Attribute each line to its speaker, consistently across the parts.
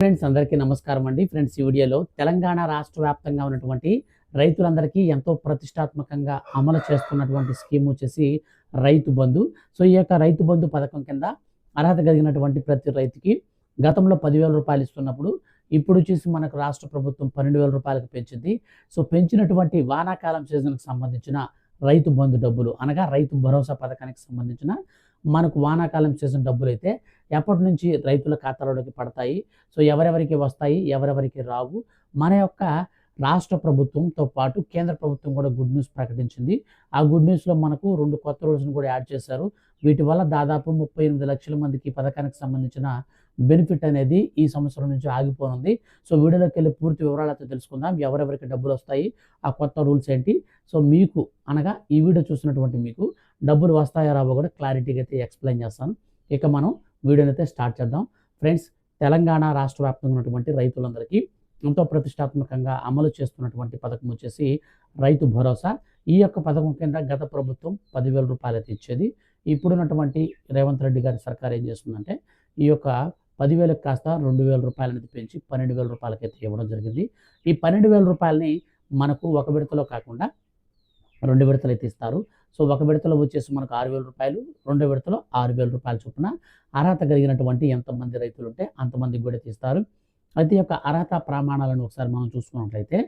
Speaker 1: Friends అందరికీ నమస్కారం అండి. ఫ్రెండ్స్ ఈ వీడియోలో తెలంగాణ రాష్ట్ర వ్యాప్తంగా ఉన్నటువంటి రైతులందరికీ ఎంతో ప్రతిష్టాత్మకంగా అమలు చేస్తున్నటువంటి స్కీమ్ వచ్చేసి రైతు బంధు. సో ఈ యొక్క రైతు బంధు పథకం కింద అర్హత కలిగినటువంటి ప్రతి రైతుకి గతంలో పదివేల రూపాయలు ఇస్తున్నప్పుడు ఇప్పుడు చూసి మనకు రాష్ట్ర ప్రభుత్వం పన్నెండు వేల రూపాయలకు పెంచింది. సో పెంచినటువంటి వానాకాలం సీజన్కి సంబంధించిన రైతు బంధు డబ్బులు అనగా రైతు భరోసా పథకానికి సంబంధించిన మనకు వానాకాలం సీజన్ డబ్బులు అయితే ఎప్పటి నుంచి రైతుల ఖాతాలోకి పడతాయి? సో ఎవరెవరికి వస్తాయి? ఎవరెవరికి రావు? మన యొక్క రాష్ట్ర ప్రభుత్వంతో పాటు కేంద్ర ప్రభుత్వం కూడా గుడ్ న్యూస్ ప్రకటించింది. ఆ గుడ్ న్యూస్లో మనకు రెండు కొత్త రూల్స్ని కూడా యాడ్ చేశారు. వీటి వల్ల దాదాపు ముప్పై ఎనిమిది లక్షల మందికి పథకానికి సంబంధించిన బెనిఫిట్ అనేది ఈ సంవత్సరం నుంచి ఆగిపోనుంది. సో వీడియోలోకి వెళ్ళి పూర్తి అయితే తెలుసుకుందాం. ఎవరెవరికి డబ్బులు వస్తాయి ఆ కొత్త రూల్స్ ఏంటి? సో మీకు అనగా ఈ వీడియో చూసినటువంటి మీకు డబ్బులు వస్తాయో రావో కూడా క్లారిటీగా అయితే ఎక్స్ప్లెయిన్ చేస్తాను. ఇక మనం వీడియోని అయితే స్టార్ట్ చేద్దాం. ఫ్రెండ్స్ తెలంగాణ రాష్ట్ర వ్యాప్తంగా ఉన్నటువంటి రైతులందరికీ ఎంతో ప్రతిష్టాత్మకంగా అమలు చేస్తున్నటువంటి పథకం వచ్చేసి రైతు భరోసా. ఈ యొక్క పథకం కింద గత ప్రభుత్వం పదివేల రూపాయలు అయితే ఇచ్చేది. ఇప్పుడున్నటువంటి రేవంత్ రెడ్డి గారి సర్కార్ ఏం చేస్తుందంటే ఈ యొక్క పదివేలకు కాస్త రెండు వేల రూపాయలు అనేది పెంచి పన్నెండు వేల రూపాయలకైతే ఇవ్వడం జరిగింది. ఈ పన్నెండు వేల రూపాయలని మనకు ఒక విడతలో కాకుండా రెండు విడతలు అయితే ఇస్తారు. సో ఒక విడతలో వచ్చేసి మనకు ఆరు వేల రూపాయలు రెండో విడతలో ఆరు వేల రూపాయల చొప్పున అర్హత కలిగినటువంటి ఎంతమంది రైతులు ఉంటే అంతమందికి కూడా తీస్తారు. అయితే యొక్క అర్హత ప్రమాణాలను ఒకసారి మనం చూసుకున్నట్లయితే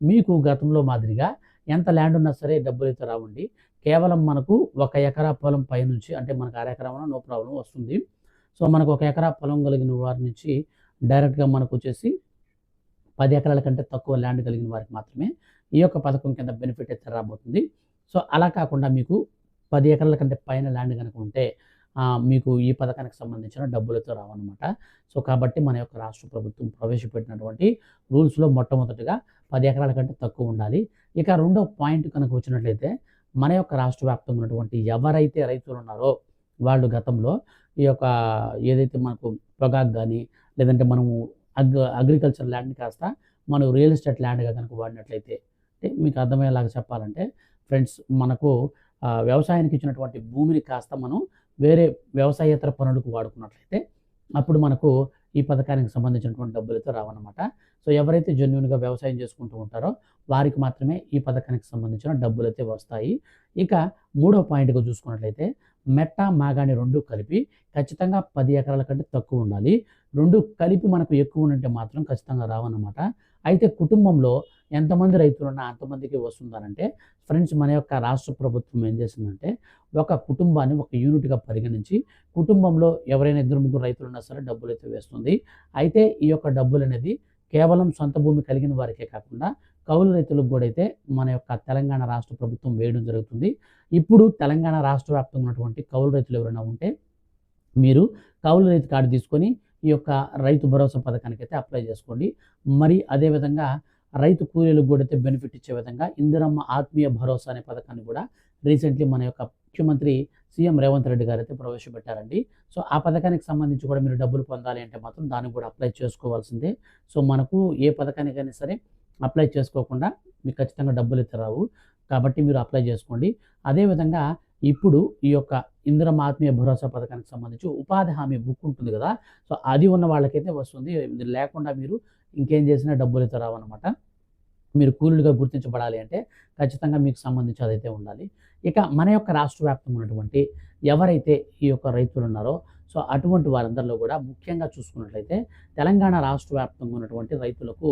Speaker 1: మీకు గతంలో మాదిరిగా ఎంత ల్యాండ్ ఉన్నా సరే డబ్బులు అయితే రావండి. కేవలం మనకు ఒక ఎకరా పొలం పై నుంచి అంటే మనకు అర నో ప్రాబ్లం వస్తుంది. సో మనకు ఒక ఎకరా పొలం కలిగిన వారి నుంచి డైరెక్ట్గా మనకు వచ్చేసి పది ఎకరాల కంటే తక్కువ ల్యాండ్ కలిగిన వారికి మాత్రమే ఈ యొక్క పథకం కింద బెనిఫిట్ అయితే రాబోతుంది. సో అలా కాకుండా మీకు పది ఎకరాల కంటే పైన ల్యాండ్ కనుక ఉంటే మీకు ఈ పథకానికి సంబంధించిన డబ్బులతో రావన్నమాట. సో కాబట్టి మన యొక్క రాష్ట్ర ప్రభుత్వం ప్రవేశపెట్టినటువంటి రూల్స్లో మొట్టమొదటిగా పది ఎకరాల కంటే తక్కువ ఉండాలి. ఇక రెండో పాయింట్ కనుక వచ్చినట్లయితే మన యొక్క రాష్ట్ర వ్యాప్తంగా ఉన్నటువంటి ఎవరైతే రైతులు ఉన్నారో వాళ్ళు గతంలో ఈ యొక్క ఏదైతే మనకు పొగాకు కానీ లేదంటే మనము అగ్ అగ్రికల్చర్ ల్యాండ్ని కాస్త మనం రియల్ ఎస్టేట్ ల్యాండ్గా కనుక వాడినట్లయితే అంటే మీకు అర్థమయ్యేలాగా చెప్పాలంటే ఫ్రెండ్స్ మనకు వ్యవసాయానికి ఇచ్చినటువంటి భూమిని కాస్త మనం వేరే వ్యవసాయేతర పనులకు వాడుకున్నట్లయితే అప్పుడు మనకు ఈ పథకానికి సంబంధించినటువంటి డబ్బులతో రావన్నమాట. సో ఎవరైతే జెన్యున్గా వ్యవసాయం చేసుకుంటూ ఉంటారో వారికి మాత్రమే ఈ పథకానికి సంబంధించిన డబ్బులు అయితే వస్తాయి. ఇక మూడో పాయింట్గా చూసుకున్నట్లయితే మెట్ట మాగాణి రెండు కలిపి ఖచ్చితంగా పది ఎకరాల కంటే తక్కువ ఉండాలి. రెండు కలిపి మనకు ఎక్కువ ఉంటే మాత్రం ఖచ్చితంగా రావన్నమాట. అయితే కుటుంబంలో ఎంతమంది రైతులు ఉన్నా అంతమందికి వస్తుందనంటే ఫ్రెండ్స్ మన యొక్క రాష్ట్ర ప్రభుత్వం ఏం చేసిందంటే ఒక కుటుంబాన్ని ఒక యూనిట్గా పరిగణించి కుటుంబంలో ఎవరైనా ఇద్దరు ముగ్గురు రైతులు ఉన్నా సరే డబ్బులు అయితే వేస్తుంది. అయితే ఈ యొక్క డబ్బులు అనేది కేవలం సొంత భూమి కలిగిన వారికే కాకుండా కౌలు రైతులకు కూడా అయితే మన యొక్క తెలంగాణ రాష్ట్ర ప్రభుత్వం వేయడం జరుగుతుంది. ఇప్పుడు తెలంగాణ రాష్ట్ర వ్యాప్తంగా ఉన్నటువంటి కౌలు రైతులు ఎవరైనా ఉంటే మీరు కౌలు రైతు కార్డు తీసుకొని ఈ యొక్క రైతు భరోసా పథకానికి అయితే అప్లై చేసుకోండి. మరి అదేవిధంగా రైతు కూలీలకు కూడా అయితే బెనిఫిట్ ఇచ్చే విధంగా ఇందిరమ్మ ఆత్మీయ భరోసా అనే పథకాన్ని కూడా రీసెంట్లీ మన యొక్క ముఖ్యమంత్రి సీఎం రేవంత్ రెడ్డి గారు అయితే ప్రవేశపెట్టారండి. సో ఆ పథకానికి సంబంధించి కూడా మీరు డబ్బులు పొందాలి అంటే మాత్రం దానికి కూడా అప్లై చేసుకోవాల్సిందే. సో మనకు ఏ పథకానికైనా సరే అప్లై చేసుకోకుండా మీకు ఖచ్చితంగా డబ్బులు అయితే రావు. కాబట్టి మీరు అప్లై చేసుకోండి. అదేవిధంగా ఇప్పుడు ఈ యొక్క ఇంద్రమాత్మీయ ఆత్మీయ భరోసా పథకానికి సంబంధించి ఉపాధి హామీ బుక్ ఉంటుంది కదా సో అది ఉన్న వాళ్ళకైతే వస్తుంది. ఇది లేకుండా మీరు ఇంకేం చేసినా డబ్బులు అయితే రావన్నమాట. మీరు కూలీలుగా గుర్తించబడాలి అంటే ఖచ్చితంగా మీకు సంబంధించి అదైతే ఉండాలి. ఇక మన యొక్క రాష్ట్ర వ్యాప్తంగా ఉన్నటువంటి ఎవరైతే ఈ యొక్క రైతులు ఉన్నారో సో అటువంటి వారందరిలో కూడా ముఖ్యంగా చూసుకున్నట్లయితే తెలంగాణ రాష్ట్ర వ్యాప్తంగా ఉన్నటువంటి రైతులకు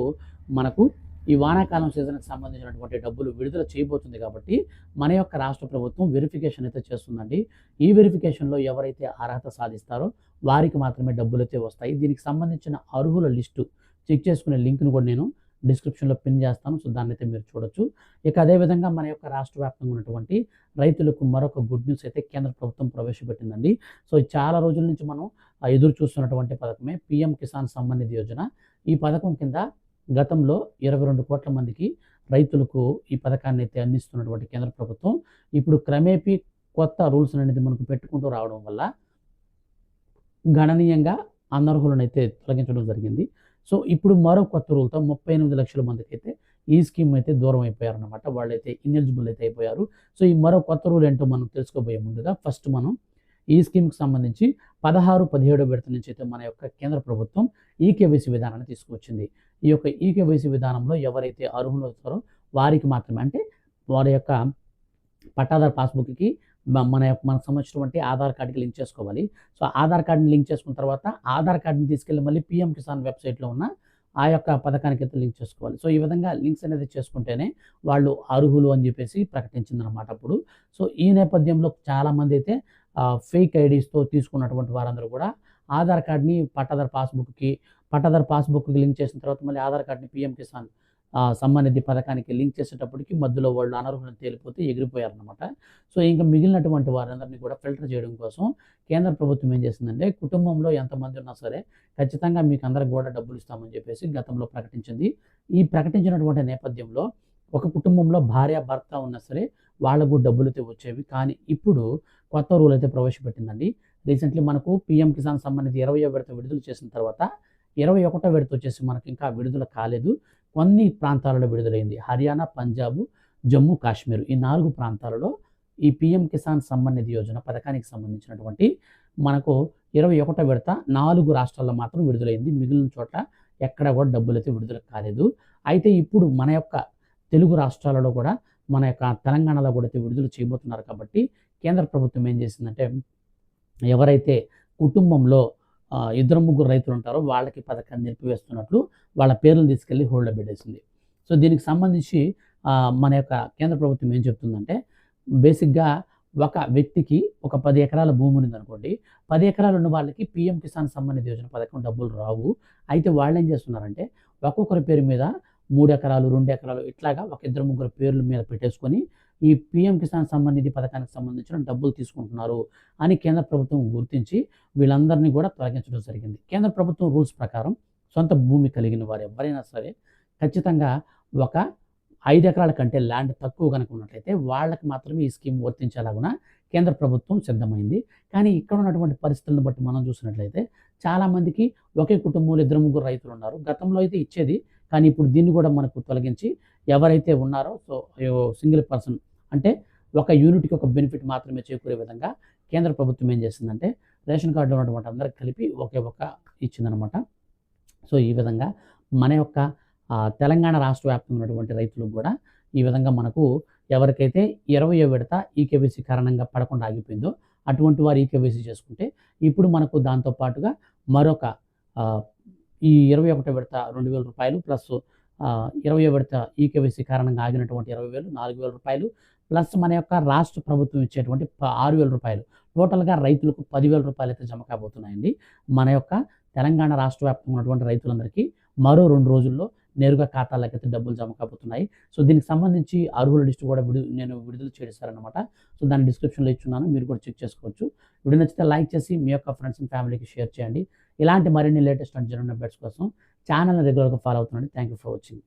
Speaker 1: మనకు ఈ వానాకాలం సీజన్కి సంబంధించినటువంటి డబ్బులు విడుదల చేయబోతుంది కాబట్టి మన యొక్క రాష్ట్ర ప్రభుత్వం వెరిఫికేషన్ అయితే చేస్తుందండి. ఈ వెరిఫికేషన్లో ఎవరైతే అర్హత సాధిస్తారో వారికి మాత్రమే డబ్బులు అయితే వస్తాయి. దీనికి సంబంధించిన అర్హుల లిస్టు చెక్ చేసుకునే లింక్ను కూడా నేను డిస్క్రిప్షన్లో పిన్ చేస్తాను. సో దాన్ని అయితే మీరు చూడొచ్చు. ఇక అదేవిధంగా మన యొక్క రాష్ట్ర వ్యాప్తంగా ఉన్నటువంటి రైతులకు మరొక గుడ్ న్యూస్ అయితే కేంద్ర ప్రభుత్వం ప్రవేశపెట్టిందండి. సో చాలా రోజుల నుంచి మనం ఎదురు చూస్తున్నటువంటి పథకమే పిఎం కిసాన్ సమ్మాన్ నిధి యోజన. ఈ పథకం కింద గతంలో ఇరవై రెండు కోట్ల మందికి రైతులకు ఈ పథకాన్ని అయితే అందిస్తున్నటువంటి కేంద్ర ప్రభుత్వం ఇప్పుడు క్రమేపీ కొత్త రూల్స్ అనేది మనకు పెట్టుకుంటూ రావడం వల్ల గణనీయంగా అనర్హులను అయితే తొలగించడం జరిగింది. సో ఇప్పుడు మరో కొత్త రూల్తో ముప్పై ఎనిమిది లక్షల మందికి అయితే ఈ స్కీమ్ అయితే దూరం అయిపోయారు అనమాట వాళ్ళైతే ఇన్ఎలిజిబుల్ అయితే అయిపోయారు. సో ఈ మరో కొత్త రూల్ ఏంటో మనం తెలుసుకోబోయే ముందుగా ఫస్ట్ మనం ఈ స్కీమ్కి సంబంధించి పదహారు పదిహేడు విడత నుంచి అయితే మన యొక్క కేంద్ర ప్రభుత్వం ఈకేవైసీ విధానాన్ని తీసుకువచ్చింది. ఈ యొక్క ఈకేవైసీ విధానంలో ఎవరైతే అర్హులు వస్తారో వారికి మాత్రమే అంటే వారి యొక్క పట్టాదారు పాస్బుక్కి మన యొక్క మనకు సంబంధించినటువంటి ఆధార్ కార్డుకి లింక్ చేసుకోవాలి. సో ఆధార్ కార్డుని లింక్ చేసుకున్న తర్వాత ఆధార్ కార్డుని తీసుకెళ్ళి మళ్ళీ పిఎం కిసాన్ వెబ్సైట్లో ఉన్న ఆ యొక్క పథకానికి అయితే లింక్ చేసుకోవాలి. సో ఈ విధంగా లింక్స్ అనేది చేసుకుంటేనే వాళ్ళు అర్హులు అని చెప్పేసి ప్రకటించిందనమాట అప్పుడు. సో ఈ నేపథ్యంలో చాలామంది అయితే ఫేక్ ఐడీస్తో తీసుకున్నటువంటి వారందరూ కూడా ఆధార్ కార్డ్ని పట్టాదార్ పాస్బుక్కి పట్టాదార్ పాస్బుక్కి లింక్ చేసిన తర్వాత మళ్ళీ ఆధార్ కార్డ్ని పిఎం కిసాన్ ఆ, సమ్మానిధి పథకానికి లింక్ చేసేటప్పటికి మధ్యలో వాళ్ళు అనర్హులను తేలిపోతే ఎగిరిపోయారనమాట సో ఇంకా మిగిలినటువంటి వారందరినీ కూడా ఫిల్టర్ చేయడం కోసం కేంద్ర ప్రభుత్వం ఏం చేసిందంటే కుటుంబంలో ఎంతమంది ఉన్నా సరే ఖచ్చితంగా మీకు అందరికి కూడా డబ్బులు ఇస్తామని చెప్పేసి గతంలో ప్రకటించింది. ఈ ప్రకటించినటువంటి నేపథ్యంలో ఒక కుటుంబంలో భార్య భర్త ఉన్నా సరే వాళ్ళకు డబ్బులు వచ్చేవి. కానీ ఇప్పుడు కొత్త రూల్ అయితే ప్రవేశపెట్టిందండి. రీసెంట్లీ మనకు పిఎం కిసాన్ సంబంధించి ఇరవై విడత విడుదల చేసిన తర్వాత ఇరవై ఒకటో విడత వచ్చేసి మనకి ఇంకా విడుదల కాలేదు. కొన్ని ప్రాంతాలలో విడుదలైంది. హర్యానా పంజాబ్ జమ్మూ కాశ్మీర్ ఈ నాలుగు ప్రాంతాలలో ఈ పిఎం కిసాన్ సమ్మాన్ నిధి యోజన పథకానికి సంబంధించినటువంటి మనకు ఇరవై ఒకటో విడత నాలుగు రాష్ట్రాల్లో మాత్రం విడుదలైంది. మిగిలిన చోట్ల ఎక్కడ కూడా డబ్బులు అయితే విడుదల కాలేదు. అయితే ఇప్పుడు మన యొక్క తెలుగు రాష్ట్రాలలో కూడా మన యొక్క తెలంగాణలో కూడా అయితే విడుదల చేయబోతున్నారు కాబట్టి కేంద్ర ప్రభుత్వం ఏం చేసిందంటే ఎవరైతే కుటుంబంలో ఇద్దరు ముగ్గురు రైతులు ఉంటారో వాళ్ళకి పథకాన్ని నిలిపివేస్తున్నట్లు వాళ్ళ పేర్లను తీసుకెళ్ళి హోల్డ్లో పెట్టేసింది. సో దీనికి సంబంధించి మన యొక్క కేంద్ర ప్రభుత్వం ఏం చెప్తుందంటే బేసిక్గా ఒక వ్యక్తికి ఒక పది ఎకరాల భూమి ఉంది అనుకోండి పది ఎకరాలు ఉన్న వాళ్ళకి పిఎం కిసాన్ సంబంధిత యోజన పథకం డబ్బులు రావు. అయితే వాళ్ళు ఏం చేస్తున్నారంటే ఒక్కొక్కరి పేరు మీద మూడు ఎకరాలు రెండు ఎకరాలు ఇట్లాగా ఒక ఇద్దరు ముగ్గురు పేర్ల మీద పెట్టేసుకొని ఈ పిఎం కిసాన్ సమ్మాన్ నిధి పథకానికి సంబంధించిన డబ్బులు తీసుకుంటున్నారు అని కేంద్ర ప్రభుత్వం గుర్తించి వీళ్ళందరినీ కూడా తొలగించడం జరిగింది. కేంద్ర ప్రభుత్వం రూల్స్ ప్రకారం సొంత భూమి కలిగిన వారు ఎవరైనా సరే ఖచ్చితంగా ఒక ఐదు ఎకరాల కంటే ల్యాండ్ తక్కువ కనుక ఉన్నట్లయితే వాళ్ళకి మాత్రమే ఈ స్కీమ్ వర్తించేలాగున కేంద్ర ప్రభుత్వం సిద్ధమైంది. కానీ ఇక్కడ ఉన్నటువంటి పరిస్థితులను బట్టి మనం చూసినట్లయితే చాలామందికి ఒకే కుటుంబంలో ఇద్దరు ముగ్గురు రైతులు ఉన్నారు. గతంలో అయితే ఇచ్చేది కానీ ఇప్పుడు దీన్ని కూడా మనకు తొలగించి ఎవరైతే ఉన్నారో సో సింగిల్ పర్సన్ అంటే ఒక యూనిట్కి ఒక బెనిఫిట్ మాత్రమే చేకూరే విధంగా కేంద్ర ప్రభుత్వం ఏం చేసిందంటే రేషన్ కార్డులో ఉన్నటువంటి అందరికి కలిపి ఒకే ఒక ఇచ్చిందనమాట సో ఈ విధంగా మన యొక్క తెలంగాణ రాష్ట్ర వ్యాప్తంగా ఉన్నటువంటి రైతులకు కూడా ఈ విధంగా మనకు ఎవరికైతే ఇరవయో విడత ఈకేబీసీ కారణంగా పడకుండా ఆగిపోయిందో అటువంటి వారు ఈకేబీసీ చేసుకుంటే ఇప్పుడు మనకు దాంతో పాటుగా మరొక ఈ ఇరవై ఒకటో విడత రెండు వేల రూపాయలు ప్లస్ ఇరవై విడత ఈకేవీసీ కారణంగా ఆగినటువంటి ఇరవై వేలు నాలుగు వేల రూపాయలు ప్లస్ మన యొక్క రాష్ట్ర ప్రభుత్వం ఇచ్చేటువంటి ఆరు వేల రూపాయలు. టోటల్గా రైతులకు పదివేల రూపాయలు అయితే జమ కాబోతున్నాయండి. మన యొక్క తెలంగాణ రాష్ట్ర వ్యాప్తంగా ఉన్నటువంటి రైతులందరికీ మరో రెండు రోజుల్లో నేరుగా ఖాతాలకు అయితే డబ్బులు జమ కాబోతున్నాయి. సో దీనికి సంబంధించి అర్హుల లిస్టు కూడా విడు నేను విడుదల చేశారనమాట సో దాన్ని డిస్క్రిప్షన్లో ఇచ్చున్నాను. మీరు కూడా చెక్ చేసుకోవచ్చు. వీడియో నచ్చితే లైక్ చేసి మీ యొక్క ఫ్రెండ్స్ అండ్ ఫ్యామిలీకి షేర్ చేయండి. ఇలాంటి మరిన్ని లేటెస్ట్ అండ్ జనరల్ అప్డేట్స్ కోసం ఛానల్ని రెగ్యులర్గా follow అవుతుండండి. Thank you for watching.